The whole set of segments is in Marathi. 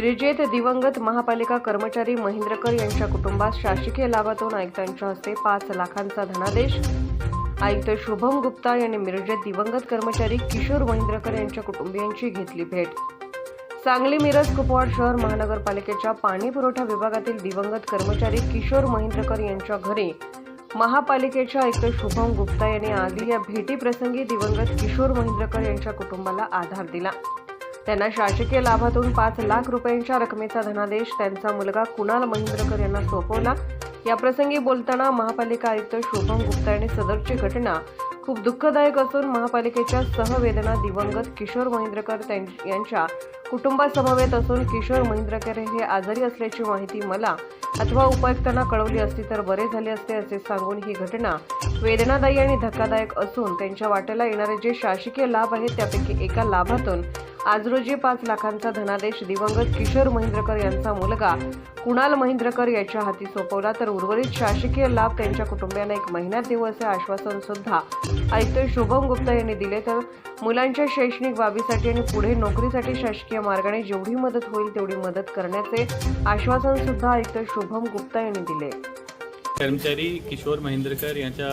मिरजेत दिवंगत महापालिका कर्मचारी महेंद्रकर यांच्या कुटुंबास शासकीय लाभातून आयुक्तांच्या हस्ते पाच लाखांचा धनादेश. आयुक्त शुभम गुप्ता यांनी मिरजेत दिवंगत कर्मचारी किशोर महेंद्रकर यांच्या कुटुंबियांची घेतली भेट. सांगली मिरज कुपवाड शहर महानगरपालिकेच्या पाणी पुरवठा विभागातील दिवंगत कर्मचारी किशोर महेंद्रकर यांच्या घरी महापालिकेचे आयुक्त शुभम गुप्ता यांनी आधी या भेटीप्रसंगी दिवंगत किशोर महेंद्रकर यांच्या कुटुंबाला आधार दिला. त्यांना शासकीय लाभातून पाच लाख रुपयांच्या रकमेचा धनादेश त्यांचा मुलगा कुणाल महेंद्रकर यांना सोपवला. या प्रसंगी बोलताना महापालिका आयुक्त शुभम गुप्ता यांनी सदरची घटना खूप दुःखदायक असून महापालिकेच्या सहवेदना दिवंगत किशोर महेंद्रकर यांच्या कुटुंबासमवेत असून किशोर महेंद्रकर हे आजारी असल्याची माहिती मला अथवा उपायुक्तांना कळवली असती तर बरे झाले असते असे सांगून ही घटना वेदनादायी आणि धक्कादायक असून त्यांच्या वाट्याला येणारे जे शासकीय लाभ आहेत त्यापैकी एका लाभातून आज रोजी पाच लाखांचा धनादेश दिवंगत किशोर महेंद्रकर यांचा मुलगा कुणाल महेंद्रकर याच्या हाती सोपवला तर उर्वरित शासकीय लाभ त्यांच्या कुटुंबियांना एक महिन्यात देऊ असे आश्वासन सुद्धा आयुक्त शुभम गुप्ता यांनी दिले. तर मुलांच्या शैक्षणिक बाबीसाठी आणि पुढे नोकरीसाठी शासकीय मार्गाने जेवढी मदत होईल तेवढी मदत करण्याचे आश्वासन सुद्धा आयुक्त शुभम गुप्ता यांनी दिले. कर्मचारी किशोर महेंद्रकर यांच्या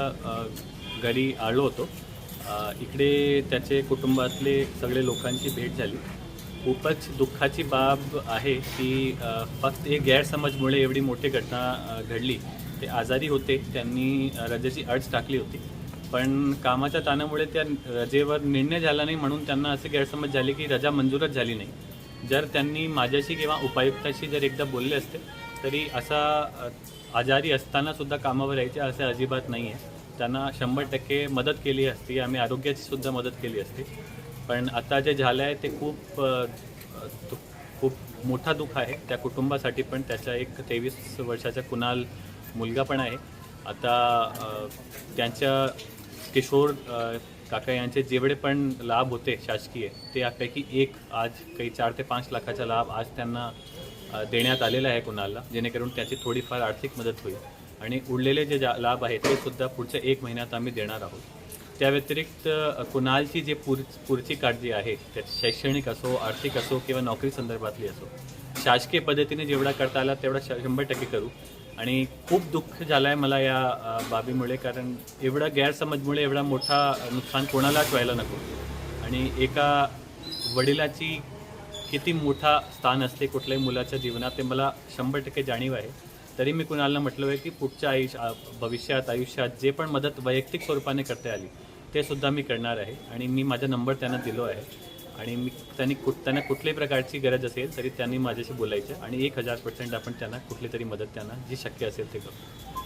घरी आलो होतो. इकडे त्याचे कुटुंबातले सगळे लोकांची भेट झाली. खूपच दुःखाची बाब आहे की फक्त एक गैरसमजमुळे एवढी मोठी घटना घडली. ते आजारी होते त्यांनी अ, रजेची अर्ज टाकली होती. पण कामाच्या ताणामुळे त्या रजेवर निर्णय झाला नाही म्हणून त्यांना असे गैरसमज झाले की रजा मंजूरच झाली नाही. जर त्यांनी माझ्याशी किंवा उपायुक्ताशी जर एकदा बोलले असते तरी असा आजारी असतानासुद्धा कामावर यायचे असे अजिबात नाही आहे त्यांना शंभर टक्के मदत केली असती आम्ही आरोग्याचीसुद्धा मदत केली असती. पण आता जे झालं आहे ते खूप दु- खूप मोठा दुःख आहे. त्या कुटुंबासाठी पण त्याचा एक तेवीस वर्षाचा कुणाल मुलगा पण आहे. आता त्यांच्या किशोर काका यांचे जेवढे पण लाभ होते शासकीय ते यापैकी एक आज काही चार ते पाच लाखाचा लाभ आज त्यांना देण्यात आलेला आहे कुणाला जेणेकरून त्याची थोडीफार आर्थिक मदत होईल. आणि उरलेले जे जा लाभ आहेत ते सुद्धा पुढच्या एक महिन्यात आम्ही देणार आहोत. त्या व्यतिरिक्त कुणालची जे पुर पुढची काळजी आहे त्या शैक्षणिक असो आर्थिक असो किंवा नोकरी संदर्भातली असो शासकीय पद्धतीने जेवढा करता आला तेवढा श- शंभर टक्के करू. आणि खूप दुःख झालं आहे मला या बाबीमुळे कारण एवढा गैरसमजमुळे एवढा मोठा नुकसान कोणालाच व्हायला नको. आणि एका वडिलाची किती मोठा स्थान असते कुठल्याही मुलाच्या जीवनात ते मला शंभर टक्के जाणीव आहे. तरी मी कुणाला म्हटलं आहे की पुढच्या आयुष्य भविष्यात आयुष्यात जे पण मदत वैयक्तिक स्वरूपाने करता आली ते सुद्धा मी करणार आहे. आणि मी माझा नंबर त्यांना दिलो आहे. आणि मी त्यांनी कुठ त्यांना कुठल्याही प्रकारची गरज असेल तरी त्यांनी माझ्याशी बोलायचं आणि एक हजार पर्सेंट आपण त्यांना कुठली तरी मदत त्यांना जी शक्य असेल ते करू.